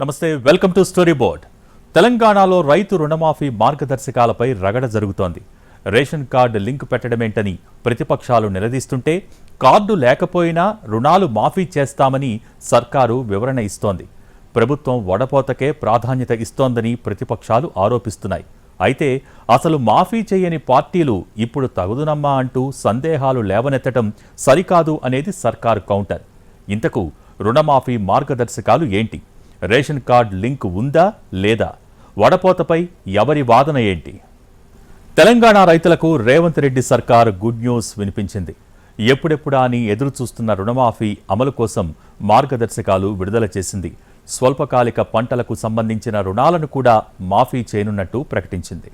నమస్తే welcome to story board. తెలంగాణలో రైతు రుణమాఫీ మార్గదర్శకాలపై రగడ జరుగుతోంది. రేషన్ కార్డు లింక్ పెట్టడమేంటని ప్రతిపక్షాలు నిలదీస్తుంటే కార్డు లేకపోయినా రుణాలు మాఫీ చేస్తామని సర్కారు వివరణ ఇస్తోంది. ప్రభుత్వం వడపోతకే ప్రాధాన్యత ఇస్తోందని ప్రతిపక్షాలు ఆరోపిస్తున్నాయి. అయితే అసలు మాఫీ చేయని పార్టీలు ఇప్పుడు తగుదునమ్మా అంటూ సందేహాలు లేవనెత్తడం సరికాదు అనేది సర్కారు కౌంటర్. ఇంతకు రుణమాఫీ మార్గదర్శకాలు ఏంటి? రేషన్ కార్డ్ లింక్ ఉందా లేదా? వడపోతపై ఎవరి వాదన ఏంటి? తెలంగాణ రైతులకు రేవంత్ రెడ్డి సర్కార్ గుడ్ న్యూస్ వినిపించింది. ఎప్పుడెప్పుడా అని ఎదురుచూస్తున్న రుణమాఫీ అమలు కోసం మార్గదర్శకాలు విడుదల చేసింది. స్వల్పకాలిక పంటలకు సంబంధించిన రుణాలను కూడా మాఫీ చేయనున్నట్టు ప్రకటించింది.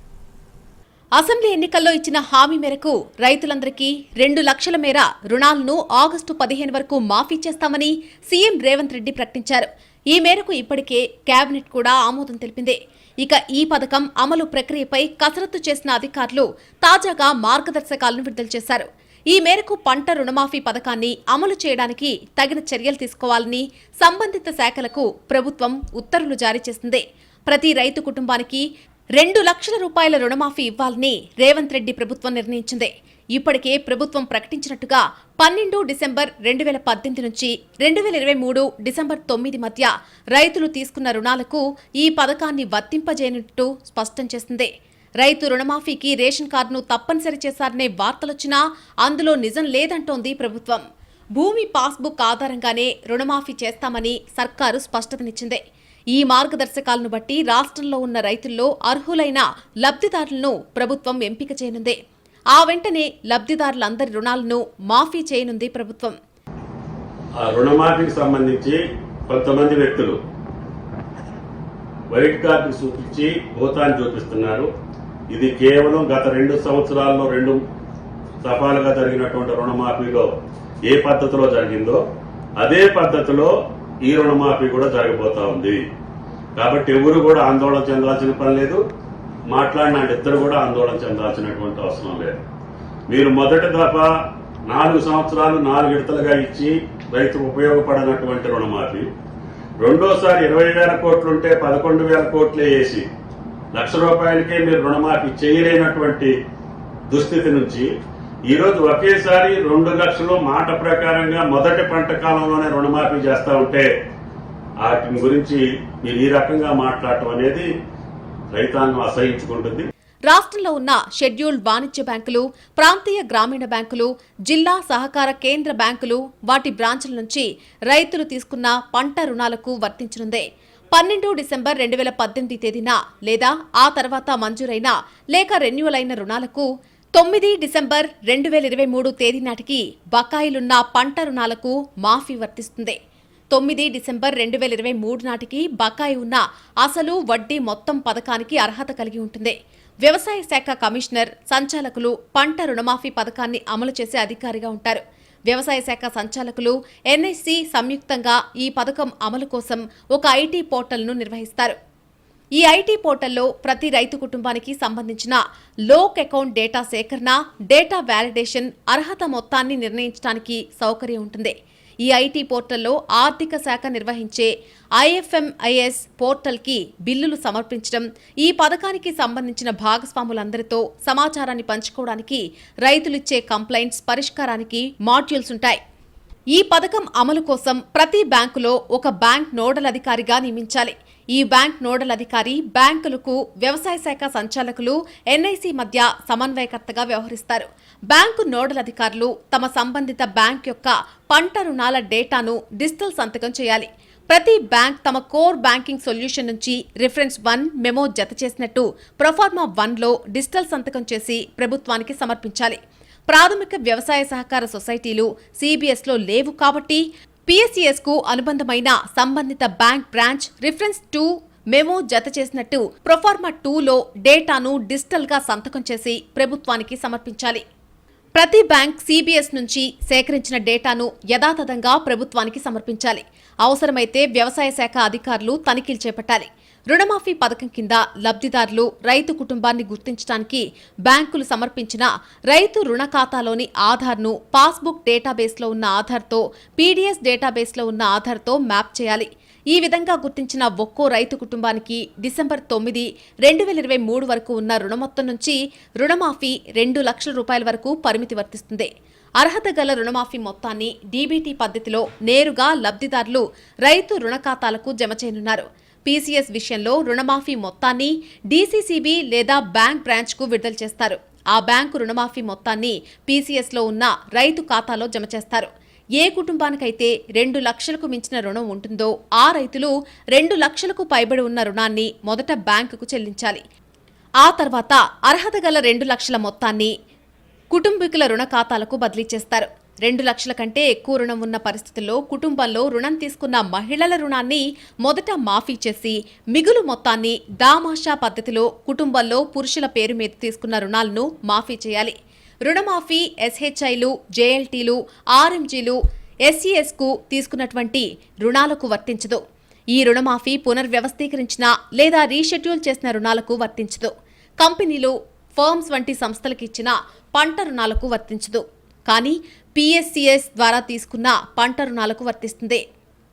అసెంబ్లీ ఎన్నికల్లో ఇచ్చిన హామీ మేరకు రైతులందరికీ రెండు లక్షల మేర రుణాలను ఆగస్టు పదిహేను వరకు మాఫీ చేస్తామని సీఎం రేవంత్ రెడ్డి ప్రకటించారు. ఈ మేరకు ఇప్పటికే కేబినెట్ కూడా ఆమోదం తెలిపింది. ఇక ఈ పథకం అమలు ప్రక్రియపై కసరత్తు చేసిన అధికారులు తాజాగా మార్గదర్శకాలను విడుదల చేశారు. ఈ మేరకు పంట రుణమాఫీ పథకాన్ని అమలు చేయడానికి తగిన చర్యలు తీసుకోవాలని సంబంధిత శాఖలకు ప్రభుత్వం ఉత్తర్వులు జారీ చేసింది. ప్రతి రైతు కుటుంబానికి రెండు లక్షల రూపాయల రుణమాఫీ ఇవ్వాలని రేవంత్ రెడ్డి ప్రభుత్వం నిర్ణయించింది. ఇప్పటికే ప్రభుత్వం ప్రకటించినట్టుగా పన్నెండు డిసెంబర్ రెండు వేల పద్దెనిమిది నుంచి రెండు వేల ఇరవై మూడు డిసెంబర్ తొమ్మిది మధ్య రైతులు తీసుకున్న రుణాలకు ఈ పథకాన్ని వర్తింపజేయనున్నట్టు స్పష్టం చేసింది. రైతు రుణమాఫీకి రేషన్ కార్డును తప్పనిసరి చేశారనే వార్తలొచ్చినా అందులో నిజం లేదంటోంది ప్రభుత్వం. భూమి పాస్బుక్ ఆధారంగానే రుణమాఫీ చేస్తామని సర్కారు స్పష్టతనిచ్చింది. ఈ మార్గదర్శకాలను బట్టి రాష్ట్రంలో ఉన్న రైతుల్లో అర్హులైన లబ్ధిదారులను ప్రభుత్వం ఎంపిక చేయనుంది. ఆ వెంటనే లబ్ధిదారులందరి రుణాలను మాఫీ చేయనుంది ప్రభుత్వం. ఆ రుణమాఫీకి సంబంధించి కొంతమంది వ్యక్తులు వైట్ కార్డు చూపించి భూతాన్ని చూపిస్తున్నారు. ఇది కేవలం గత రెండు సంవత్సరాల్లో రెండు సఫాలుగా జరిగినటువంటి రుణమాఫీలో ఏ పద్ధతిలో జరిగిందో అదే పద్ధతిలో ఈ రుణమాఫీ కూడా జరగబోతా ఉంది. కాబట్టి ఎవరు కూడా ఆందోళన చెందాల్సిన పని లేదు. మాట్లాడిన ఇద్దరు కూడా ఆందోళన చెందాల్సినటువంటి అవసరం లేదు. మీరు మొదటి దఫ నాలుగు సంవత్సరాలు నాలుగు విడతలుగా ఇచ్చి రైతుకు ఉపయోగపడినటువంటి రుణమాఫీ. రెండోసారి ఇరవై వేల కోట్లుంటే పదకొండు వేల కోట్లే వేసి లక్ష రూపాయలకే మీరు రుణమాఫీ చేయలేనటువంటి దుస్థితి నుంచి ఈరోజు ఒకేసారి రెండు లక్షలు మాట ప్రకారంగా మొదటి పంట కాలంలోనే రుణమాఫీ చేస్తూ ఉంటే వాటిని గురించి మీరు ఈ రకంగా మాట్లాడటం అనేది రైతాంగం అసహించుకుంటుంది. రాష్ట్రంలో ఉన్న షెడ్యూల్డ్ వాణిజ్య బ్యాంకులు ప్రాంతీయ గ్రామీణ బ్యాంకులు జిల్లా సహకార కేంద్ర బ్యాంకులు వాటి బ్రాంచ్ల నుంచి రైతులు తీసుకున్న పంట రుణాలకు వర్తించనుంది. పన్నెండు డిసెంబర్ రెండు వేల పద్దెనిమిది తేదీన లేదా ఆ తర్వాత మంజూరైన లేక రెన్యువల్ అయిన రుణాలకు తొమ్మిది డిసెంబర్ రెండు వేల ఇరవై మూడు తేదీ నాటికి బకాయిలున్న పంట రుణాలకు మాఫీ వర్తిస్తుంది. తొమ్మిది డిసెంబర్ రెండు వేల ఇరవై మూడు నాటికి బకాయి ఉన్న అసలు వడ్డీ మొత్తం పథకానికి అర్హత కలిగి ఉంటుంది. వ్యవసాయ శాఖ కమిషనర్ సంచాలకులు పంట రుణమాఫీ పథకాన్ని అమలు చేసే అధికారిగా ఉంటారు. వ్యవసాయ శాఖ సంచాలకులు ఎన్ఎస్సి సంయుక్తంగా ఈ పథకం అమలు కోసం ఒక ఐటీ పోర్టల్ను నిర్వహిస్తారు. ఈ ఐటీ పోర్టల్లో ప్రతి రైతు కుటుంబానికి సంబంధించిన లోక్ అకౌంట్ డేటా సేకరణ డేటా వ్యాలిడేషన్ అర్హత మొత్తాన్ని నిర్ణయించడానికి సౌకర్యం ఉంటుంది. ఈ ఐటీ పోర్టల్లో ఆర్థిక శాఖ నిర్వహించే ఐఎఫ్ఎంఐఎస్ పోర్టల్కి బిల్లులు సమర్పించడం ఈ పథకానికి సంబంధించిన భాగస్వాములందరితో సమాచారాన్ని పంచుకోవడానికి రైతులిచ్చే కంప్లైంట్స్ పరిష్కారానికి మాడ్యూల్స్ ఉంటాయి. ఈ పథకం అమలు కోసం ప్రతి బ్యాంకులో ఒక బ్యాంక్ నోడల్ అధికారిగా నియమించాలి. ఈ బ్యాంక్ నోడల్ అధికారి బ్యాంకులకు వ్యవసాయ శాఖ సంచాలకులు ఎన్ఐసి మధ్య సమన్వయకర్తగా వ్యవహరిస్తారు. బ్యాంకు నోడల్ అధికారులు తమ సంబంధిత బ్యాంక్ యొక్క పంట రుణాల డేటాను డిజిటల్ సంతకం చేయాలి. ప్రతి బ్యాంక్ తమ కోర్ బ్యాంకింగ్ సొల్యూషన్ నుంచి రిఫరెన్స్ వన్ మెమో జత చేసినట్టు ప్రొఫార్మా వన్లో డిజిటల్ సంతకం చేసి ప్రభుత్వానికి సమర్పించాలి. ప్రాథమిక వ్యవసాయ సహకార సొసైటీలు సిబిఎస్లో లేవు కాబట్టి పిఎస్సిఎస్కు అనుబంధమైన సంబంధిత bank branch reference two memo జత చేసినట్టు ప్రొఫార్మా టూలో డేటాను డిజిటల్గా సంతకం చేసి ప్రభుత్వానికి సమర్పించాలి. ప్రతి బ్యాంక్ సిబిఎస్ నుంచి సేకరించిన డేటాను యథాతథంగా ప్రభుత్వానికి సమర్పించాలి. అవసరమైతే వ్యవసాయ శాఖ అధికారులు తనిఖీలు చేపట్టాలి. రుణమాఫీ పథకం కింద లబ్ధిదారులు రైతు కుటుంబాన్ని గుర్తించడానికి బ్యాంకులు సమర్పించిన రైతు రుణ ఖాతాలోని ఆధార్ను పాస్బుక్ డేటాబేస్లో ఉన్న ఆధార్తో పీడీఎస్ డేటాబేస్లో ఉన్న ఆధార్తో మ్యాప్ చేయాలి. ఈ విధంగా గుర్తించిన ఒక్కో రైతు కుటుంబానికి డిసెంబర్ తొమ్మిది రెండు వేల ఇరవై మూడు వరకు ఉన్న రుణ మొత్తం నుంచి రుణమాఫీ రెండు లక్షల రూపాయల వరకు పరిమితి వర్తిస్తుంది. అర్హత గల రుణమాఫీ మొత్తాన్ని డీబీటీ పద్ధతిలో నేరుగా లబ్ధిదారులు రైతు రుణ ఖాతాలకు జమ చేయనున్నారు. పీసీఎస్ విషయంలో రుణమాఫీ మొత్తాన్ని డీసీసీబీ లేదా బ్యాంక్ బ్రాంచ్కు విడుదల చేస్తారు. ఆ బ్యాంకు రుణమాఫీ మొత్తాన్ని పీసీఎస్లో ఉన్న రైతు ఖాతాలో జమ చేస్తారు. ఏ కుటుంబానికైతే రెండు లక్షలకు మించిన రుణం ఉంటుందో ఆ రైతులు రెండు లక్షలకు పైబడి ఉన్న రుణాన్ని మొదట బ్యాంకుకు చెల్లించాలి. ఆ తర్వాత అర్హత గల రెండు లక్షల మొత్తాన్ని కుటుంబీకుల రుణ ఖాతాలకు బదిలీ చేస్తారు. రెండు లక్షల కంటే ఎక్కువ రుణం ఉన్న పరిస్థితుల్లో కుటుంబంలో రుణం తీసుకున్న మహిళల రుణాన్ని మొదట మాఫీ చేసి మిగులు మొత్తాన్ని దామాషా పద్ధతిలో కుటుంబంలో పురుషుల పేరు మీద తీసుకున్న రుణాలను మాఫీ చేయాలి. రుణమాఫీ ఎస్హెచ్ఐలు జేఎల్టీలు ఆర్ఎంజీలు ఎస్సీఎస్కు తీసుకున్నటువంటి రుణాలకు వర్తించదు. ఈ రుణమాఫీ పునర్వ్యవస్థీకరించిన లేదా రీషెడ్యూల్ చేసిన రుణాలకు వర్తించదు. కంపెనీలు ఫర్మ్స్ వంటి సంస్థలకు ఇచ్చిన పంట రుణాలకు వర్తించదు. కానీ పిఎస్సిఎస్ ద్వారా తీసుకున్న పంట రుణాలకు వర్తిస్తుంది.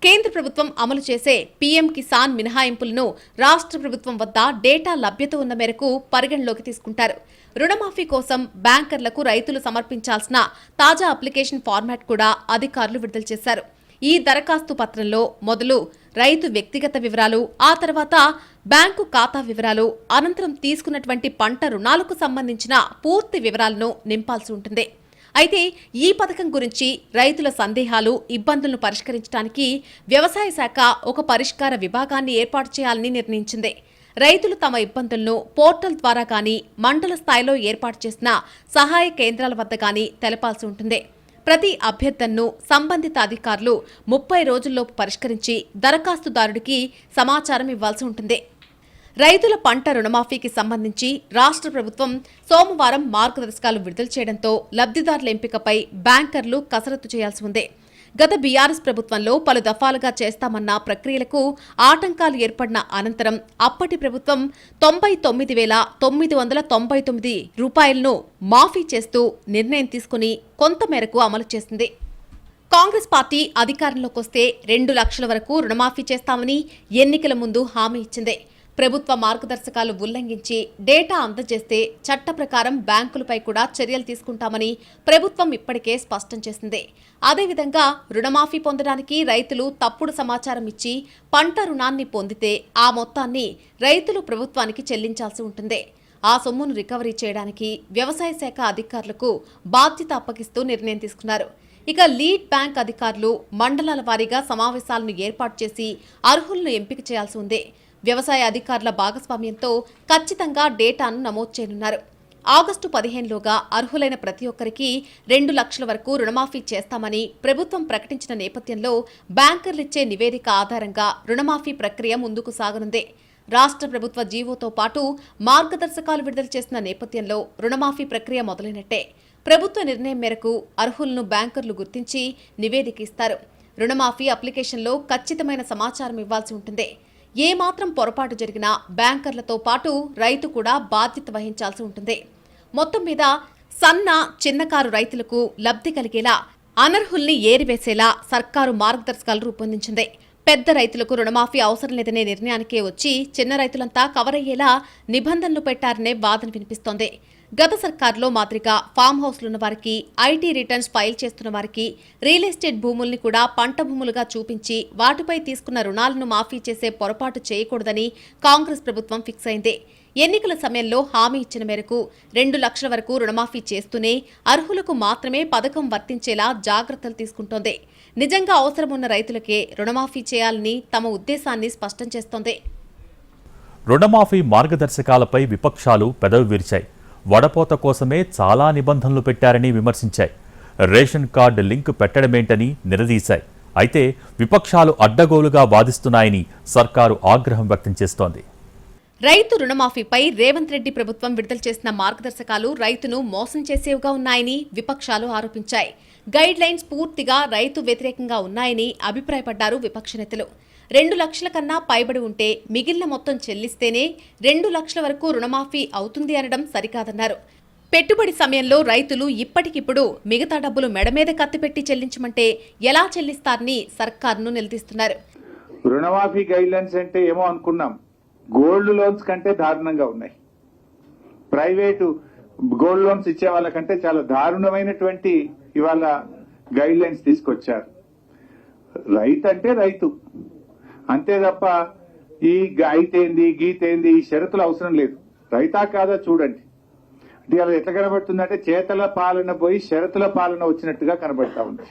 కేంద్ర ప్రభుత్వం అమలు చేసే పీఎం కిసాన్ మినహాయింపులను రాష్ట్ర ప్రభుత్వం వద్ద డేటా లభ్యత ఉన్న మేరకు పరిగణలోకి తీసుకుంటారు. రుణమాఫీ కోసం బ్యాంకర్లకు రైతులు సమర్పించాల్సిన తాజా అప్లికేషన్ ఫార్మాట్ కూడా అధికారులు విడుదల చేశారు. ఈ దరఖాస్తు పత్రంలో మొదలు రైతు వ్యక్తిగత వివరాలు ఆ తర్వాత బ్యాంకు ఖాతా వివరాలు అనంతరం తీసుకున్నటువంటి పంట రుణాలకు సంబంధించిన పూర్తి వివరాలను నింపాల్సి ఉంటుంది. అయితే ఈ పథకం గురించి రైతుల సందేహాలు ఇబ్బందులను పరిష్కరించడానికి వ్యవసాయ శాఖ ఒక పరిష్కార విభాగాన్ని ఏర్పాటు చేయాలని నిర్ణయించింది. రైతులు తమ ఇబ్బందులను పోర్టల్ ద్వారా కానీ మండల స్థాయిలో ఏర్పాటు చేసిన సహాయ కేంద్రాల వద్ద కానీ తెలపాల్సి ఉంటుంది. ప్రతి అభ్యర్థనను సంబంధిత అధికారులు ముప్పై రోజుల్లోపు పరిష్కరించి దరఖాస్తుదారుడికి సమాచారం ఇవ్వాల్సి ఉంటుంది. రైతుల పంట రుణమాఫీకి సంబంధించి రాష్ట్ర ప్రభుత్వం సోమవారం మార్గదర్శకాలు విడుదల చేయడంతో లబ్ధిదారుల ఎంపికపై బ్యాంకర్లు కసరత్తు చేయాల్సి ఉంది. గత బీఆర్ఎస్ ప్రభుత్వంలో పలు దఫాలుగా చేస్తామన్న ప్రక్రియలకు ఆటంకాలు ఏర్పడిన అనంతరం అప్పటి ప్రభుత్వం తొంభై తొమ్మిది వేల తొమ్మిది వందల తొంభై తొమ్మిది రూపాయలను మాఫీ చేస్తూ నిర్ణయం తీసుకుని కొంతమేరకు అమలు చేసింది. కాంగ్రెస్ పార్టీ అధికారంలోకి వస్తే రెండు లక్షల వరకు రుణమాఫీ చేస్తామని ఎన్నికల ముందు హామీ ఇచ్చింది. ప్రభుత్వ మార్గదర్శకాలు ఉల్లంఘించి డేటా అందజేస్తే చట్ట ప్రకారం బ్యాంకులపై కూడా చర్యలు తీసుకుంటామని ప్రభుత్వం ఇప్పటికే స్పష్టం చేసింది. అదేవిధంగా రుణమాఫీ పొందడానికి రైతులు తప్పుడు సమాచారం ఇచ్చి పంట రుణాన్ని పొందితే ఆ మొత్తాన్ని రైతులు ప్రభుత్వానికి చెల్లించాల్సి ఉంటుంది. ఆ సొమ్మును రికవరీ చేయడానికి వ్యవసాయ శాఖ అధికారులకు బాధ్యత అప్పగిస్తూ నిర్ణయం తీసుకున్నారు. ఇక లీడ్ బ్యాంక్ అధికారులు మండలాల వారీగా సమావేశాలను ఏర్పాటు చేసి అర్హులను ఎంపిక చేయాల్సి ఉంది. వ్యవసాయ అధికారుల భాగస్వామ్యంతో ఖచ్చితంగా డేటాను నమోదు చేయనున్నారు. ఆగస్టు పదిహేనులోగా అర్హులైన ప్రతి ఒక్కరికి రెండు లక్షల వరకు రుణమాఫీ చేస్తామని ప్రభుత్వం ప్రకటించిన నేపథ్యంలో బ్యాంకర్లిచ్చే నివేదిక ఆధారంగా రుణమాఫీ ప్రక్రియ ముందుకు సాగనుంది. రాష్ట్ర ప్రభుత్వ జీవోతో పాటు మార్గదర్శకాలు విడుదల చేసిన నేపథ్యంలో రుణమాఫీ ప్రక్రియ మొదలైనట్టే. ప్రభుత్వ నిర్ణయం మేరకు అర్హులను బ్యాంకర్లు గుర్తించి నివేదిక ఇస్తారు. రుణమాఫీ అప్లికేషన్లో ఖచ్చితమైన సమాచారం ఇవ్వాల్సి ఉంటుంది. ఏ మాత్రం పొరపాటు జరిగినా బ్యాంకర్లతో పాటు రైతు కూడా బాధ్యత వహించాల్సి ఉంటుంది. మొత్తం మీద సన్న చిన్నకారు రైతులకు లబ్ధి కలిగేలా అనర్హుల్ని ఏరివేసేలా సర్కారు మార్గదర్శకాలు రూపొందించింది. పెద్ద రైతులకు రుణమాఫీ అవసరం లేదనే నిర్ణయానికే వచ్చి చిన్న రైతులంతా కవర్ అయ్యేలా నిబంధనలు పెట్టారనే వాదన వినిపిస్తోంది. గత సర్కార్లో మాదిరిగా ఫామ్ హౌస్లున్న వారికి ఐటీ రిటర్న్స్ ఫైల్ చేస్తున్న వారికి రియల్ ఎస్టేట్ భూముల్ని కూడా పంట భూములుగా చూపించి వాటిపై తీసుకున్న రుణాలను మాఫీ చేసే పొరపాటు చేయకూడదని కాంగ్రెస్ ప్రభుత్వం ఫిక్స్ అయింది. ఎన్నికల సమయంలో హామీ ఇచ్చిన మేరకు రెండు లక్షల వరకు రుణమాఫీ చేస్తూనే అర్హులకు మాత్రమే పథకం వర్తించేలా జాగ్రత్తలు తీసుకుంటోంది. నిజంగా అవసరమున్న రైతులకే రుణమాఫీ చేయాలని తమ ఉద్దేశాన్ని స్పష్టం చేస్తోంది. రుణమాఫీ మార్గదర్శకాలపై విపక్షాలు పెదవి విరిచాయి. వడపోత కోసమే చాలా నిబంధనలు పెట్టారని విమర్శించాయి. రేషన్ కార్డు లింక్ పెట్టడమేంటని నిలదీశాయి. అయితే విపక్షాలు అడ్డగోలుగా వాదిస్తున్నాయని సర్కారు ఆగ్రహం వ్యక్తం చేస్తోంది. రైతు రుణమాఫీపై రేవంత్ రెడ్డి ప్రభుత్వం విడుదల చేసిన మార్గదర్శకాలు రైతును మోసం చేసేవిగా ఉన్నాయని విపక్షాలు ఆరోపించాయి. గైడ్ లైన్స్ పూర్తిగా రైతు వ్యతిరేకంగా ఉన్నాయని అభిప్రాయపడ్డారు విపక్ష నేతలు. రెండు లక్షల కన్నా పైబడి ఉంటే మిగిలిన మొత్తం చెల్లిస్తేనే రెండు లక్షల వరకు రుణమాఫీ అవుతుంది అనడం సరికాదన్నారు. పెట్టుబడి సమయంలో రైతులు ఇప్పటికిప్పుడు మిగతా డబ్బులు మెడ మీద కత్తిపెట్టి చెల్లించమంటే ఎలా చెల్లిస్తారని సర్కార్ను నిలదీస్తున్నారు. రుణమాఫీ గైడ్లైన్స్ అంటే ఏమో అనుకున్నాం. గోల్డ్ లోన్స్ కంటే దారుణంగా ఉన్నాయి. ప్రైవేటు గోల్డ్ లోన్స్ ఇచ్చే వాళ్ళకంటే చాలా దారుణమైనటువంటి ఇవాళ గైడ్ లైన్స్ తీసుకొచ్చారు. రైతు అంటే రైతు. అంతే తప్ప ఈ అయితేంది గీతేంది ఈ షరతులు అవసరం లేదు. రైతా కాదా చూడండి. అంటే అలా ఎట్లా కనబడుతుందంటే చేతల పాలన పోయి షరతుల పాలన వచ్చినట్టుగా కనబడతా ఉంది.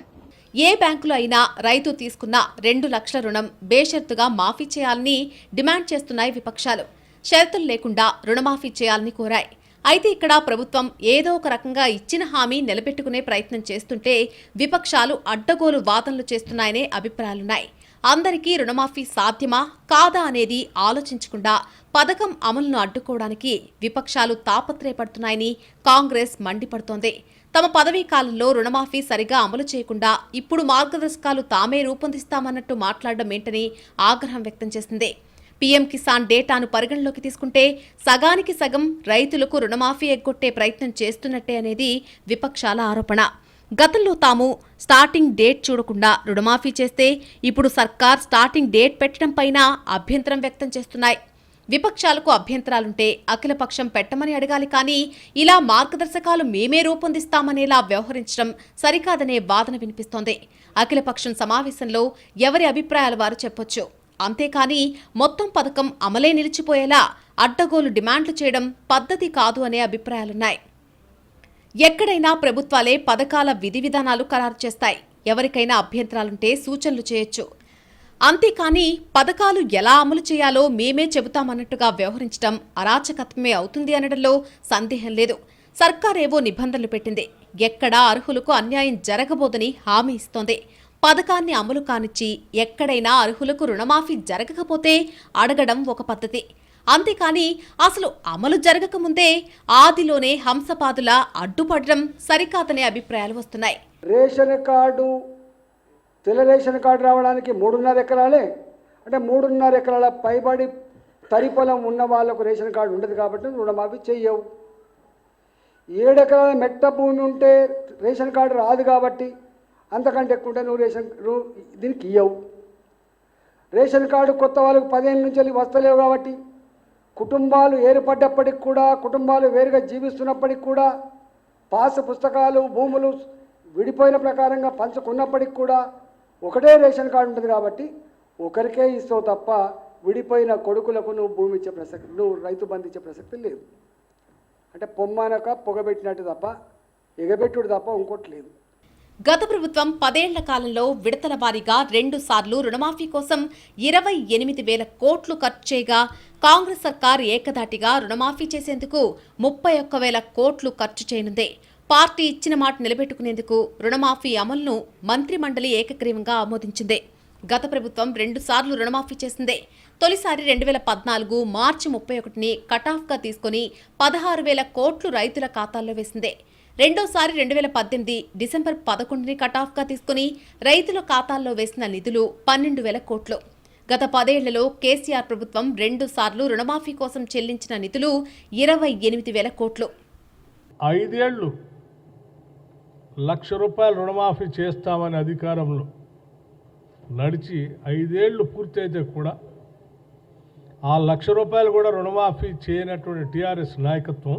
ఏ బ్యాంకులో అయినా రైతు తీసుకున్న రెండు లక్షల రుణం బేషరతుగా మాఫీ చేయాలని డిమాండ్ చేస్తున్నాయి విపక్షాలు. షరతులు లేకుండా రుణమాఫీ చేయాలని కోరాయి. అయితే ఇక్కడ ప్రభుత్వం ఏదో ఒక రకంగా ఇచ్చిన హామీ నిలబెట్టుకునే ప్రయత్నం చేస్తుంటే విపక్షాలు అడ్డగోలు వాదనలు చేస్తున్నాయనే అభిప్రాయాలున్నాయి. అందరికీ రుణమాఫీ సాధ్యమా? కాదా అనేది ఆలోచించకుండా పథకం అమలును అడ్డుకోవడానికి విపక్షాలు తాపత్రయపడుతున్నాయని కాంగ్రెస్ మండిపడుతోంది. తమ పదవీ కాలంలో రుణమాఫీ సరిగా అమలు చేయకుండా ఇప్పుడు మార్గదర్శకాలు తామే రూపొందిస్తామన్నట్టు మాట్లాడడం ఏంటని ఆగ్రహం వ్యక్తం చేసింది. పీఎం కిసాన్ డేటాను పరిగణలోకి తీసుకుంటే సగానికి సగం రైతులకు రుణమాఫీ ఎగ్గొట్టే ప్రయత్నం చేస్తున్నట్టే అనేది విపక్షాల ఆరోపణ. గతంలో తాము స్టార్టింగ్ డేట్ చూడకుండా రుణమాఫీ చేస్తే ఇప్పుడు సర్కార్ స్టార్టింగ్ డేట్ పెట్టడం పైన అభ్యంతరం వ్యక్తం చేస్తున్నాయి. విపక్షాలకు అభ్యంతరాలుంటే అఖిలపక్షం పెట్టమని అడగాలి కానీ ఇలా మార్గదర్శకాలు మేమే రూపొందిస్తామనేలా వ్యవహరించడం సరికాదనే వాదన వినిపిస్తోంది. అఖిలపక్షం సమావేశంలో ఎవరి అభిప్రాయాలు వారు చెప్పొచ్చు. అంతేకాని మొత్తం పథకం అమలే నిలిచిపోయేలా అడ్డగోలు డిమాండ్లు చేయడం పద్ధతి కాదు అనే అభిప్రాయాలున్నాయి. ఎక్కడైనా ప్రభుత్వాలే పథకాల విధి విధానాలు ఖరారు చేస్తాయి. ఎవరికైనా అభ్యంతరాలుంటే సూచనలు చేయొచ్చు. అంతేకాని పథకాలు ఎలా అమలు చేయాలో మేమే చెబుతామన్నట్టుగా వ్యవహరించడం అరాచకత్వమే అవుతుంది అనడంలో సందేహం లేదు. సర్కారేవో నిబంధనలు పెట్టింది. ఎక్కడా అర్హులకు అన్యాయం జరగబోదని హామీ ఇస్తోంది. పథకాన్ని అమలు కానిచ్చి ఎక్కడైనా అర్హులకు రుణమాఫీ జరగకపోతే అడగడం ఒక పద్ధతి. అంతేకాని అసలు అమలు జరగకముందే ఆదిలోనే హంసపాదుల అడ్డుపడడం సరికాదనే అభిప్రాయాలు వస్తున్నాయి. రేషన్ కార్డు తెల్ల రేషన్ కార్డు రావడానికి మూడున్నర ఎకరాలే. అంటే మూడున్నర ఎకరాల పైబడి తరి పొలం ఉన్న వాళ్ళకు రేషన్ కార్డు ఉండదు కాబట్టి రుణమాఫీ చెయ్యవు. ఏడు ఎకరాల మెట్ట భూమి ఉంటే రేషన్ కార్డు రాదు కాబట్టి అంతకంటే ఎక్కువ ఉంటే నువ్వు రేషన్ రు- దీనికి ఇయ్యవు. రేషన్ కార్డు కొత్త వాళ్ళకు పదిహేను నుంచి వెళ్ళి వస్తలేవు కాబట్టి కుటుంబాలు ఏర్పడ్డప్పటికి కూడా కుటుంబాలు వేరుగా జీవిస్తున్నప్పటికి కూడా పాస్ పుస్తకాలు భూములు విడిపోయిన ప్రకారంగా పంచుకున్నప్పటికి కూడా ఒకటే రేషన్ కార్డు ఉంటుంది కాబట్టి ఒకరికే ఇస్తావు తప్ప విడిపోయిన కొడుకులకు నువ్వు భూమి ఇచ్చే ప్రసక్తి నువ్వు రైతు బంధు ఇచ్చే ప్రసక్తి లేదు. అంటే పొమ్మనక పొగబెట్టినట్టు తప్ప ఎగబెట్టుడు తప్ప ఇంకోటి లేదు. గత ప్రభుత్వం పదేళ్ళ కాలంలో విడతల వారీగా రెండు సార్లు రుణమాఫీ కోసం ఇరవై ఎనిమిది వేల కోట్లు ఖర్చు చేయగా కాంగ్రెస్ సర్కార్ ఏకధాటిగా రుణమాఫీ చేసేందుకు ముప్పై ఒక్క వేల కోట్లు ఖర్చు చేయనుందే. పార్టీ ఇచ్చిన మాట నిలబెట్టుకునేందుకు రుణమాఫీ అమలును మంత్రిమండలి ఏకగ్రీవంగా ఆమోదించింది. గత ప్రభుత్వం రెండుసార్లు రుణమాఫీ చేసిందే. తొలిసారి రెండు వేల పద్నాలుగు మార్చి ముప్పై ఒకటిని కటాఫ్గా తీసుకుని పదహారు వేల కోట్లు రైతుల ఖాతాల్లో వేసిందే. రెండోసారి రెండు వేల పద్దెనిమిది డిసెంబర్ పదకొండుని కటాఫ్గా తీసుకుని రైతుల ఖాతాల్లో వేసిన నిధులు పన్నెండు వేల కోట్లు. గత పదేళ్ళలో కేసీఆర్ ప్రభుత్వం రెండు సార్లు రుణమాఫీ కోసం చెల్లించిన నిధులు ఇరవై ఎనిమిది వేల కోట్లు. ఐదేళ్ళు లక్ష రూపాయలు రుణమాఫీ చేస్తామని అధికారంలో నడిచి ఐదేళ్ళు పూర్తయితే కూడా ఆ లక్ష రూపాయలు కూడా రుణమాఫీ చేయనటువంటి టీఆర్ఎస్ నాయకత్వం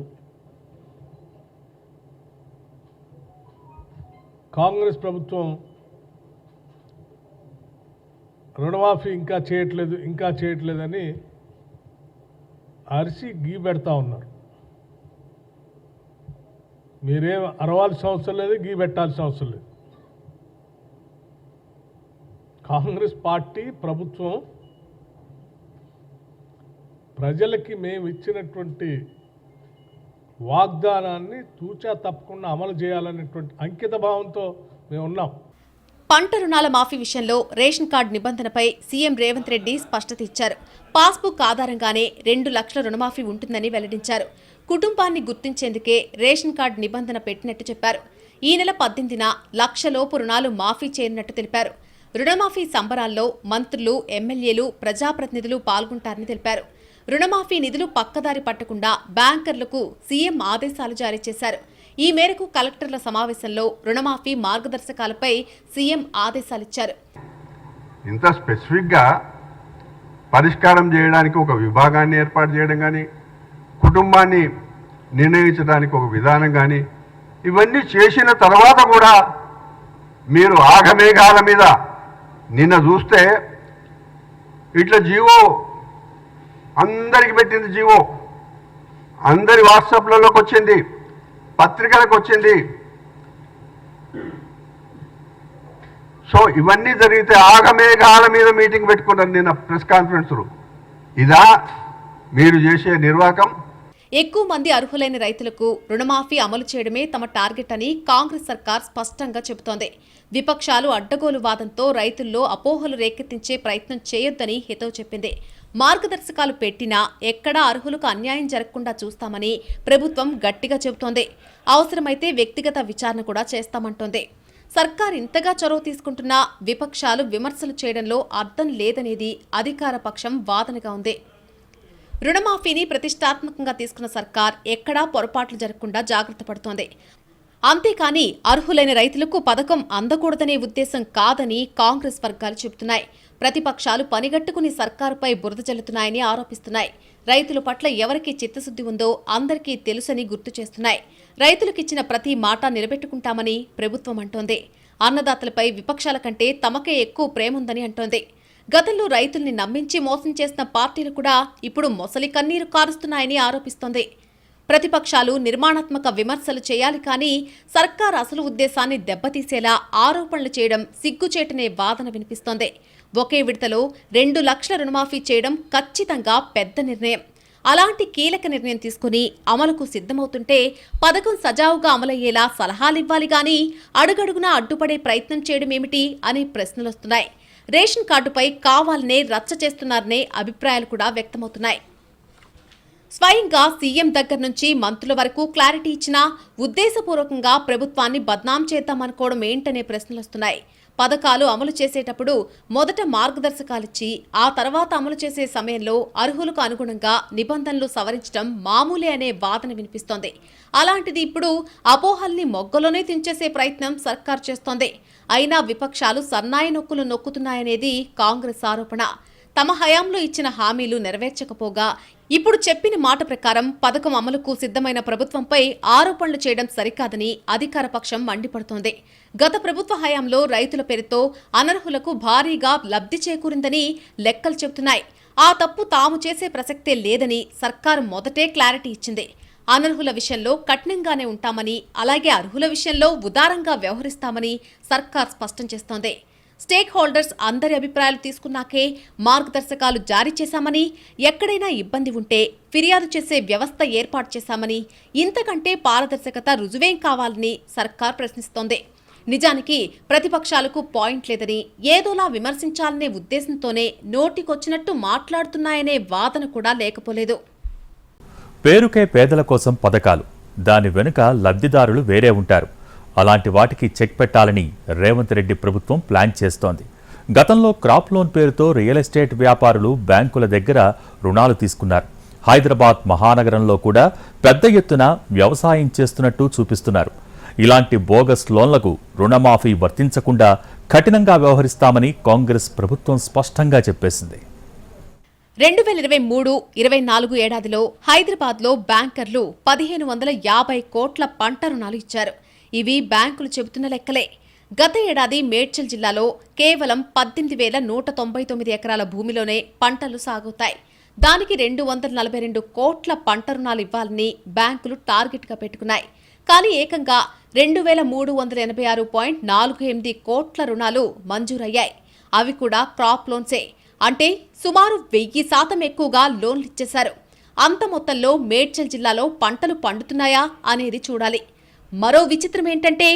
కాంగ్రెస్ ప్రభుత్వం రుణమాఫీ ఇంకా చేయట్లేదు ఇంకా చేయట్లేదని అరిసి గీ పెడతా ఉన్నారు. మీరేం అరవాల్సిన అవసరం లేదు గీ పెట్టాల్సిన అవసరం లేదు. కాంగ్రెస్ పార్టీ ప్రభుత్వం ప్రజలకి మేము ఇచ్చినటువంటి వాగ్దానాన్ని తూచా తప్పకుండా అమలు చేయాలనేటువంటి అంకిత భావంతో మేము ఉన్నాం. పంట రుణాల మాఫీ విషయంలో రేషన్ కార్డు నిబంధనపై సీఎం రేవంత్ రెడ్డి స్పష్టత ఇచ్చారు. పాస్బుక్ ఆధారంగానే రెండు లక్షల రుణమాఫీ ఉంటుందని వెల్లడించారు. కుటుంబాన్ని గుర్తించేందుకే రేషన్ కార్డు నిబంధన పెట్టినట్టు చెప్పారు. ఈ నెల పద్దెనిమిదిన లక్షలోపు రుణాలు మాఫీ చేయనున్నట్టు తెలిపారు. రుణమాఫీ సంబరాల్లో మంత్రులు ఎమ్మెల్యేలు ప్రజాప్రతినిధులు పాల్గొంటారని తెలిపారు. రుణమాఫీ నిధులు పక్కదారి పట్టకుండా బ్యాంకర్లకు సీఎం ఆదేశాలు జారీ చేశారు. ఈ మేరకు కలెక్టర్ల సమావేశంలో రుణమాఫీ మార్గదర్శకాలపై సీఎం ఆదేశాలిచ్చారు ఇంత స్పెసిఫిక్గా పరిష్కారం చేయడానికి ఒక విభాగాన్ని ఏర్పాటు చేయడం కానీ కుటుంబాన్ని నిర్ణయించడానికి ఒక విధానం కానీ ఇవన్నీ చేసిన తర్వాత కూడా మీరు ఆగమేఘాల మీద నిన్న చూస్తే ఇట్లా జీవో అందరికి పెట్టింది జీవో. అందరి వాట్సాప్లలోకి వచ్చింది. పత్రికలకు వచ్చింది. సో ఇవన్నీ జరిగితే ఆగమేఘాల మీద మీటింగ్ పెట్టుకున్నాను నిన్న ప్రెస్ కాన్ఫరెన్స్లు. ఇదా మీరు చేసే నిర్వాహకం ఎక్కువ మంది అర్హులైన రైతులకు రుణమాఫీ అమలు చేయడమే తమ టార్గెట్ అని కాంగ్రెస్ సర్కార్ స్పష్టంగా చెబుతోంది. విపక్షాలు అడ్డగోలు వాదంతో రైతుల్లో అపోహలు రేకెత్తించే ప్రయత్నం చేయొద్దని హితవు చెప్పింది. మార్గదర్శకాలు పెట్టినా ఎక్కడా అర్హులకు అన్యాయం జరగకుండా చూస్తామని ప్రభుత్వం గట్టిగా చెబుతోంది. అవసరమైతే వ్యక్తిగత విచారణ కూడా చేస్తామంటోంది. సర్కార్ ఇంతగా చొరవ తీసుకుంటున్నా విపక్షాలు విమర్శలు చేయడంలో అర్థం లేదనేది అధికార పక్షం వాదనగా ఉంది. రుణమాఫీని ప్రతిష్టాత్మకంగా తీసుకున్న సర్కార్ ఎక్కడా పొరపాట్లు జరగకుండా జాగ్రత్త పడుతోంది. అంతేకాని అర్హులైన రైతులకు పథకం అందకూడదనే ఉద్దేశం కాదని కాంగ్రెస్ వర్గాలు చెబుతున్నాయి. ప్రతిపక్షాలు పనిగట్టుకుని సర్కారుపై బురద జల్లుతున్నాయని ఆరోపిస్తున్నాయి. రైతుల పట్ల ఎవరికి చిత్తశుద్ధి ఉందో అందరికీ తెలుసని గుర్తు చేస్తున్నాయి. రైతులకిచ్చిన ప్రతి మాట నిలబెట్టుకుంటామని ప్రభుత్వం అంటోంది. అన్నదాతలపై విపక్షాల కంటే తమకే ఎక్కువ ప్రేముందని అంటోంది. గతంలో రైతుల్ని నమ్మించి మోసం చేసిన పార్టీలు కూడా ఇప్పుడు మొసలి కన్నీరు కారుస్తున్నాయని ఆరోపిస్తోంది. ప్రతిపక్షాలు నిర్మాణాత్మక విమర్శలు చేయాలి కానీ సర్కార్ అసలు ఉద్దేశాన్ని దెబ్బతీసేలా ఆరోపణలు చేయడం సిగ్గుచేటనే వాదన వినిపిస్తోంది. ఒకే విడతలో రెండు లక్షల రుణమాఫీ చేయడం ఖచ్చితంగా పెద్ద నిర్ణయం. అలాంటి కీలక నిర్ణయం తీసుకుని అమలుకు సిద్ధమవుతుంటే పథకం సజావుగా అమలయ్యేలా సలహాలివ్వాలి గాని అడుగడుగునా అడ్డుపడే ప్రయత్నం చేయడం ఏమిటి అనే ప్రశ్నలొస్తున్నాయి. రేషన్ కార్డుపై కావాలనే రచ్చ చేస్తున్నారనే అభిప్రాయాలు కూడా వ్యక్తమవుతున్నాయి. స్వయంగా సీఎం దగ్గర నుంచి మంత్రుల వరకు క్లారిటీ ఇచ్చినా ఉద్దేశపూర్వకంగా ప్రభుత్వాన్ని బద్నాం చేద్దామనుకోవడం ఏంటనే ప్రశ్నలు వస్తున్నాయి పథకాలు అమలు చేసేటప్పుడు మొదట మార్గదర్శకాలిచ్చి ఆ తర్వాత అమలు చేసే సమయంలో అర్హులకు అనుగుణంగా నిబంధనలు సవరించడం మామూలే అనే వాదన వినిపిస్తోంది. అలాంటిది ఇప్పుడు అపోహల్ని మొగ్గలోనే తెంచేసే ప్రయత్నం సర్కార్ చేస్తోంది. అయినా విపక్షాలు సన్నాయి నొక్కులు నొక్కుతున్నాయనేది కాంగ్రెస్ ఆరోపణ. తమ హయాంలో ఇచ్చిన హామీలు నెరవేర్చకపోగా ఇప్పుడు చెప్పిన మాట ప్రకారం పథకం అమలుకు సిద్ధమైన ప్రభుత్వంపై ఆరోపణలు చేయడం సరికాదని అధికార పక్షం మండిపడుతోంది. గత ప్రభుత్వ హయాంలో రైతుల పేరుతో అనర్హులకు భారీగా లబ్ధి చేకూరిందని లెక్కలు చెబుతున్నాయి. ఆ తప్పు తాము చేసే ప్రసక్తే లేదని సర్కారు మొదటే క్లారిటీ ఇచ్చింది. అనర్హుల విషయంలో కఠినంగానే ఉంటామని అలాగే అర్హుల విషయంలో ఉదారంగా వ్యవహరిస్తామని సర్కార్ స్పష్టం చేస్తోంది. స్టేక్ హోల్డర్స్ అందరి అభిప్రాయాలు తీసుకున్నాకే మార్గదర్శకాలు జారీ చేశామని ఎక్కడైనా ఇబ్బంది ఉంటే ఫిర్యాదు చేసే వ్యవస్థ ఏర్పాటు చేశామని ఇంతకంటే పారదర్శకత రుజువేం కావాలని సర్కార్ ప్రశ్నిస్తోంది. నిజానికి ప్రతిపక్షాలకు పాయింట్ లేదని ఏదోలా విమర్శించాలనే ఉద్దేశంతోనే నోటికొచ్చినట్టు మాట్లాడుతున్నాయనే వాదన కూడా లేకపోలేదు. పేరుకే పేదల కోసం పథకాలు దాని వెనుక లబ్ధిదారులు వేరే ఉంటారు. అలాంటి వాటికి చెక్ పెట్టాలని రేవంత్ రెడ్డి ప్రభుత్వం ప్లాన్ చేస్తోంది. గతంలో క్రాప్ లోన్ పేరుతో రియల్ ఎస్టేట్ వ్యాపారులు బ్యాంకుల దగ్గర రుణాలు తీసుకున్నారు. హైదరాబాద్ మహానగరంలో కూడా పెద్ద ఎత్తున వ్యవసాయం చేస్తున్నట్టు చూపిస్తున్నారు. ఇలాంటి బోగస్ లోన్లకు రుణమాఫీ వర్తించకుండా కఠినంగా వ్యవహరిస్తామని కాంగ్రెస్ ప్రభుత్వం స్పష్టంగా చెప్పేసింది. రెండు వేల ఇరవై మూడు ఇరవై నాలుగు ఏడాదిలో హైదరాబాద్లో బ్యాంకర్లు పదిహేను వందల యాభై కోట్ల పంట రుణాలు ఇచ్చారు. ఇవి బ్యాంకులు చెబుతున్న లెక్కలే. గత ఏడాది మేడ్చల్ జిల్లాలో కేవలం పద్దెనిమిది వేల నూట తొంభై తొమ్మిది ఎకరాల భూమిలోనే పంటలు సాగుతాయి. దానికి రెండు వందల నలభై రెండు కోట్ల పంట రుణాలు ఇవ్వాలని బ్యాంకులు టార్గెట్గా పెట్టుకున్నాయి. కానీ ఏకంగా రెండు వేల మూడు వందల ఎనభై ఆరు పాయింట్ నాలుగు ఎనిమిది కోట్ల రుణాలు మంజూరయ్యాయి. అవి కూడా క్రాప్ లోన్సే. అంటే సుమారు వెయ్యి శాతం ఎక్కువగా లోన్లు ఇచ్చేశారు. అంత మొత్తంలో మేడ్చల్ జిల్లాలో పంటలు పండుతున్నాయా అనేది చూడాలి. మరో విచిత్రం ఏంటంటే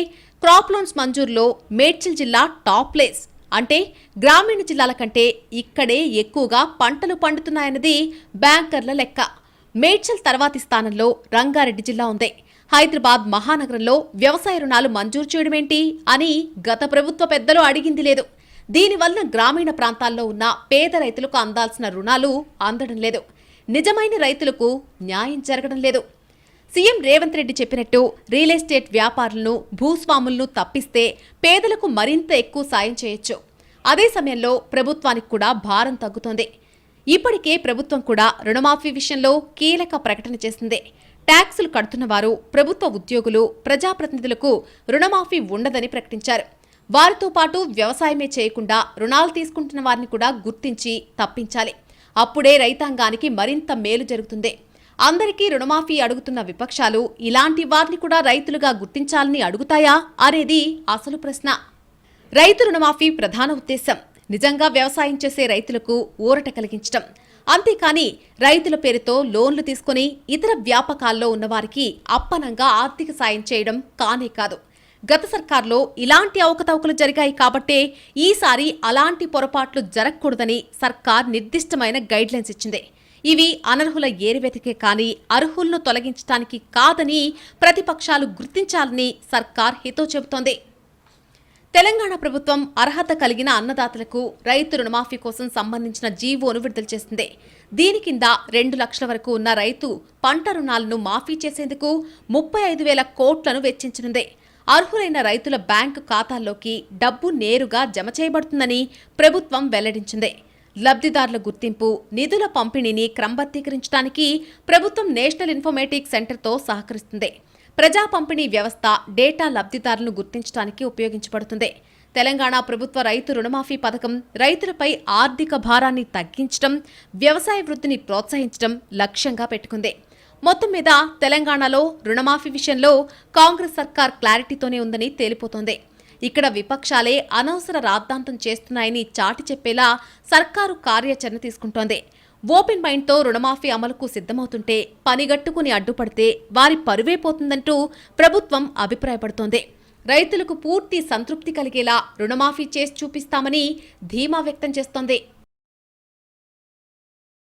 క్రాప్ లోన్స్ మంజూరులో మేడ్చల్ జిల్లా టాప్ ప్లేస్. అంటే గ్రామీణ జిల్లాల కంటే ఇక్కడే ఎక్కువగా పంటలు పండుతున్నాయన్నది బ్యాంకర్ల లెక్క. మేడ్చల్ తర్వాతి స్థానంలో రంగారెడ్డి జిల్లా ఉంది. హైదరాబాద్ మహానగరంలో వ్యవసాయ రుణాలు మంజూరు చేయడమేంటి అని గత ప్రభుత్వ పెద్దలు అడిగింది లేదు. దీనివల్ల గ్రామీణ ప్రాంతాల్లో ఉన్న పేద రైతులకు అందాల్సిన రుణాలు అందడం లేదు. నిజమైన రైతులకు న్యాయం జరగడం లేదు. సీఎం రేవంత్ రెడ్డి చెప్పినట్టు రియల్ ఎస్టేట్ వ్యాపారులను భూస్వాములను తప్పిస్తే పేదలకు మరింత ఎక్కువ సాయం చేయొచ్చు. అదే సమయంలో ప్రభుత్వానికి కూడా భారం తగ్గుతోంది. ఇప్పటికే ప్రభుత్వం కూడా రుణమాఫీ విషయంలో కీలక ప్రకటన చేసింది. ట్యాక్సులు కడుతున్న వారు ప్రభుత్వ ఉద్యోగులు ప్రజాప్రతినిధులకు రుణమాఫీ ఉండదని ప్రకటించారు. వారితో పాటు వ్యవసాయమే చేయకుండా రుణాలు తీసుకుంటున్న వారిని కూడా గుర్తించి తప్పించాలి. అప్పుడే రైతాంగానికి మరింత మేలు జరుగుతుంది. అందరికీ రుణమాఫీ అడుగుతున్న విపక్షాలు ఇలాంటి వారిని కూడా రైతులుగా గుర్తించాలని అడుగుతాయా అనేది అసలు ప్రశ్న. రైతు రుణమాఫీ ప్రధాన ఉద్దేశం నిజంగా వ్యవసాయం చేసే రైతులకు ఊరట కలిగించడం అంతేకాని రైతుల పేరుతో లోన్లు తీసుకుని ఇతర వ్యాపకాల్లో ఉన్నవారికి అప్పనంగా ఆర్థిక సాయం చేయడం కానే కాదు. గత సర్కార్లో ఇలాంటి అవకతవకలు జరిగాయి కాబట్టే ఈసారి అలాంటి పొరపాట్లు జరగకూడదని సర్కార్ నిర్దిష్టమైన గైడ్లైన్స్ ఇచ్చింది. ఇవి అనర్హుల ఏరివేతకే కానీ అర్హులను తొలగించడానికి కాదని ప్రతిపక్షాలు గుర్తించాలని సర్కార్ హితో చెబుతోంది. తెలంగాణ ప్రభుత్వం అర్హత కలిగిన అన్నదాతలకు రైతు రుణమాఫీ కోసం సంబంధించిన జీవోను విడుదల చేసింది. దీని కింద రెండు లక్షల వరకు ఉన్న రైతు పంట రుణాలను మాఫీ చేసేందుకు ముప్పై ఐదు వేల కోట్లను వెచ్చించనుంది. అర్హులైన రైతుల బ్యాంకు ఖాతాల్లోకి డబ్బు నేరుగా జమ చేయబడుతుందని ప్రభుత్వం వెల్లడించింది. లబ్ధిదారుల గుర్తింపు నిధుల పంపిణీని క్రమబద్ధీకరించడానికి ప్రభుత్వం నేషనల్ ఇన్ఫర్మేటిక్ సెంటర్తో సహకరిస్తుంది. ప్రజా పంపిణీ వ్యవస్థ డేటా లబ్ధిదారులను గుర్తించడానికి ఉపయోగించబడుతుంది. తెలంగాణ ప్రభుత్వ రైతు రుణమాఫీ పథకం రైతులపై ఆర్థిక భారాన్ని తగ్గించడం వ్యవసాయ వృద్ధిని ప్రోత్సహించడం లక్ష్యంగా పెట్టుకుంది. మొత్తం మీద తెలంగాణలో రుణమాఫీ విషయంలో కాంగ్రెస్ సర్కార్ క్లారిటీతోనే ఉందని తేలిపోతోంది. ఇక్కడ విపక్షాలే అనవసర రాద్ధాంతం చేస్తున్నాయని చాటి చెప్పేలా సర్కారు కార్యాచరణ తీసుకుంటోంది. ఓపెన్ మైండ్తో రుణమాఫీ అమలుకు సిద్ధమవుతుంటే పనిగట్టుకుని అడ్డుపడితే వారి పరువే పోతుందంటూ ప్రభుత్వం అభిప్రాయపడుతోంది. రైతులకు పూర్తి సంతృప్తి కలిగేలా రుణమాఫీ చేసి చూపిస్తామని ధీమా వ్యక్తం చేస్తోంది.